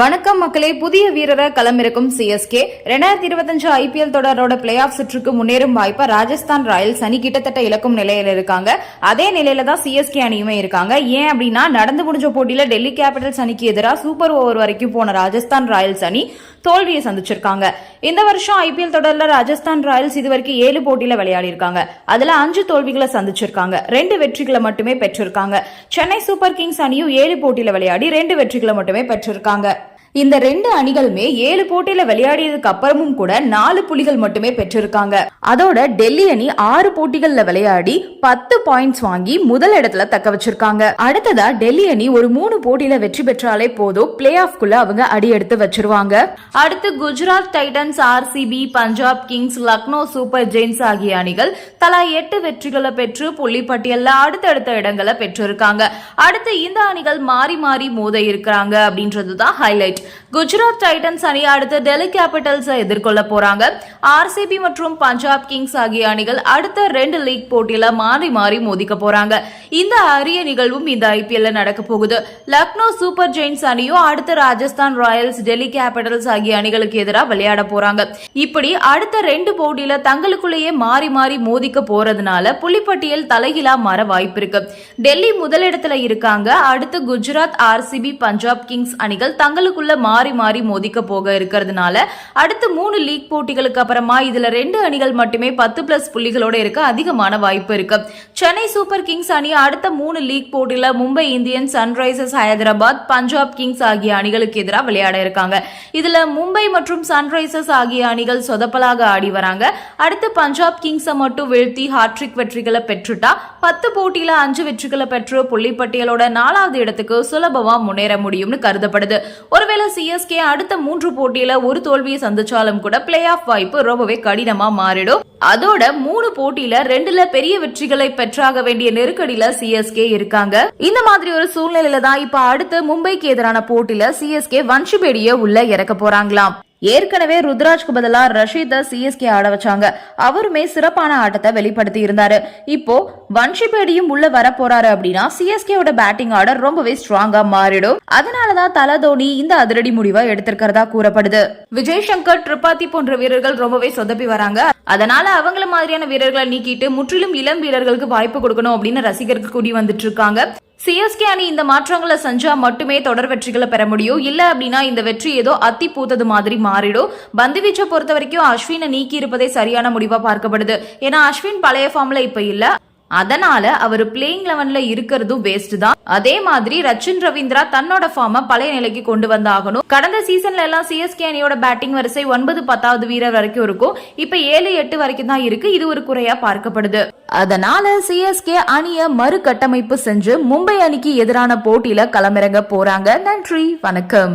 வணக்கம் மக்களே. புதிய வீரரை களமிறக்கும் சிஎஸ்கே ரெண்டாயிரத்தி இருபத்தஞ்சு ஐபிஎல் தொடரோட பிளே ஆஃப் சுற்றுக்கு முன்னேறும் வாய்ப்பை ராஜஸ்தான் ராயல்ஸ் அணி கிட்டத்தட்ட இழக்கும் நிலையில இருக்காங்க. அதே நிலையில தான் சிஎஸ்கே அணியுமே இருக்காங்க. ஏன் அப்படின்னா நடந்து முடிஞ்ச போட்டியில டெல்லி கேபிட்டல்ஸ் அணிக்கு எதிராக சூப்பர் ஓவர் வரைக்கும் போன ராஜஸ்தான் ராயல்ஸ் அணி தோல்வியை சந்திச்சிருக்காங்க. இந்த வருஷம் ஐபிஎல் தொடர்ல ராஜஸ்தான் ராயல்ஸ் இதுவரைக்கும் ஏழு போட்டியில விளையாடி இருக்காங்க அதுல அஞ்சு தோல்விகளை சந்திச்சிருக்காங்க. ரெண்டு வெற்றிகளை மட்டுமே பெற்றிருக்காங்க. சென்னை சூப்பர் கிங்ஸ் அணியும் ஏழு போட்டியில விளையாடி ரெண்டு வெற்றிகளை மட்டுமே பெற்றிருக்காங்க. இந்த ரெண்டு அணிகளுமே ஏழு போட்டியில விளையாடியதுக்கு அப்புறமும் கூட நாலு புள்ளிகள் மட்டுமே பெற்றிருக்காங்க. அதோட டெல்லி அணி ஆறு போட்டிகள்ல விளையாடி பத்து பாயிண்ட்ஸ் வாங்கி முதல் இடத்துல தக்க வச்சிருக்காங்க. அடுத்ததா டெல்லி அணி ஒரு மூணு போட்டியில வெற்றி பெற்றாலே போதும். பிளே ஆஃப்குள்ள அவங்க அடி எடுத்து வச்சிருவாங்க. அடுத்து Gujarat Titans RCB Punjab Kings Lucknow Super Giants ஆகிய அணிகள் தலா எட்டு வெற்றிகளை பெற்று புள்ளி பட்டியல்ல அடுத்தடுத்த இடங்களை பெற்றிருக்காங்க. அடுத்து இந்த அணிகள் மாறி மாறி மோத இருக்கிறாங்க அப்படின்றதுதான் ஹைலைட் குஜராத் டைட்டன்ஸ் அணி அடுத்து டெல்லி கேபிட்டல்ஸ் எதிர்கொள்ள போறாங்க. ஆர்சிபி மற்றும் பஞ்சாப் கிங்ஸ் ஆகிய அணிகள் அடுத்த ரெண்டு லீக் போட்டியில மாறி மாறி மோதிக்க போறாங்க. இந்த அரிய நிகழ்வும் இந்த ஐபிஎல்ல நடக்க போகுது. லக்னோ சூப்பர் ஜெயின்ஸ் அணியும் அடுத்த ராஜஸ்தான் ராயல்ஸ் டெல்லி கேபிட்டல்ஸ் ஆகிய அணிகளுக்கு எதிராக விளையாட போறாங்க. இப்படி அடுத்த ரெண்டு போட்டியில தங்களுக்குள்ளேயே மாறி மாறி மோதிக்க போறதுனால புள்ளிப்பட்டியல் தலைகீழா மாற வாய்ப்பு இருக்கு. டெல்லி முதலிடத்துல இருக்காங்க. அடுத்து குஜராத் ஆர்சிபி பஞ்சாப் கிங்ஸ் அணிகள் தங்களுக்குள்ள மாறி மாறி மோதிக்க போக இருக்கிறதுனால அடுத்து மூணு லீக் போட்டிகளுக்கு அப்புறமா இதுல ரெண்டு அணிகள் மட்டுமே பத்து பிளஸ் புள்ளிகளோட இருக்க அதிகமான வாய்ப்பு இருக்கு. சென்னை சூப்பர் கிங்ஸ் அணி அடுத்த மூணு லீக் போட்டியில Mumbai Indians Sunrisers Hyderabad Punjab Kings ஆகிய அணிகளுக்கு எதிராக விளையாட இருக்காங்க. இதுல மும்பை மற்றும் சன்ரைசர்ஸ் ஆகிய அணிகள் சொதப்பலாக ஆடி வராங்க. அடுத்து பஞ்சாப் கிங்ஸை மட்டும் வீழ்த்தி ஹாட்ரிக் வெற்றிகளை பெற்றுட்டா பத்து போட்டியில அஞ்சு வெற்றிகளை பெற்று புள்ளிப்பட்டியலோட நாலாவது இடத்துக்கு சுலபமா முன்னேற முடியும்னு கருதப்படுது. ஒருவேளை சிஎஸ்கே அடுத்த மூன்று போட்டியில ஒரு தோல்வியை சந்திச்சாலும் கூட பிளே ஆஃப் வாய்ப்பு ரொம்பவே கடினமா மாறிடும். அதோட மூணு போட்டியில ரெண்டுல பெரிய வெற்றிகளை பெற்றாக வேண்டிய நெருக்கடியில சிஎஸ்கே இருக்காங்க. இந்த மாதிரி ஒரு சூழ்நிலையில தான் இப்ப அடுத்து மும்பைக்கு எதிரான போட்டியில சிஎஸ்கே வன்ஷிபேடிய உள்ள இறக்க போறாங்களாம். ஏற்கனவே ருத்ராஜ்க்கு பதிலா ரஷீத சிஎஸ்கே ஆட வச்சாங்க. அவருமே சிறப்பான ஆட்டத்தை வெளிப்படுத்தி இருந்தாரு. இப்போ வன்ஷிபேடியும் உள்ள வர போறாரு அப்படின்னா சிஎஸ்கேவோட பேட்டிங் ஆர்டர் ரொம்பவே ஸ்ட்ராங்கா மாறிடும். அதனாலதான் தல தோனி இந்த அதிரடி முடிவை எடுத்திருக்கிறதா கூறப்படுது. விஜய் சங்கர் திரிபாதி போன்ற வீரர்கள் ரொம்பவே சொதப்பி வராங்க. அதனால அவங்கள மாதிரியான வீரர்களை நீக்கிட்டு முற்றிலும் இளம் வீரர்களுக்கு வாய்ப்பு கொடுக்கணும் அப்படின்னு ரசிகர்கள் கூடி வந்துட்டு இருக்காங்க. சிஎஸ்கே அணி இந்த மாற்றங்களை செஞ்சா மட்டுமே தொடர் வெற்றிகளை பெற முடியும். இல்ல அப்படின்னா இந்த வெற்றி ஏதோ அத்தி பூத்தது மாதிரி மாறிடும். பந்து வீச்சை பொறுத்த வரைக்கும் அஸ்வினை நீக்கி இருப்பதே சரியான முடிவா பார்க்கப்படுது. ஏன்னா அஸ்வின் பழைய ஃபார்ம்ல இப்ப இல்ல. அதனால அவர் பிளேயிங் லெவன்ல இருக்கிறதும் வேஸ்ட் தான். அதே மாதிரி ரச்சின் ரவீந்திரா தன்னோட ஃபார்ம பழைய நிலைக்கு கொண்டு வந்தாகணும். கடந்த சீசன்ல எல்லாம் சிஎஸ்கே அணியோட பேட்டிங் வரிசை ஒன்பது பத்தாவது வீரர் வரைக்கும் இருக்கும். இப்ப ஏழு எட்டு வரைக்கும் தான் இருக்கு. இது ஒரு குறையா பார்க்கப்படுது. அதனால சிஎஸ்கே அணிய மறுகட்டமைப்பு செஞ்சு மும்பை அணிக்கு எதிரான போட்டியில களமிறங்க போறாங்க. நன்றி வணக்கம்.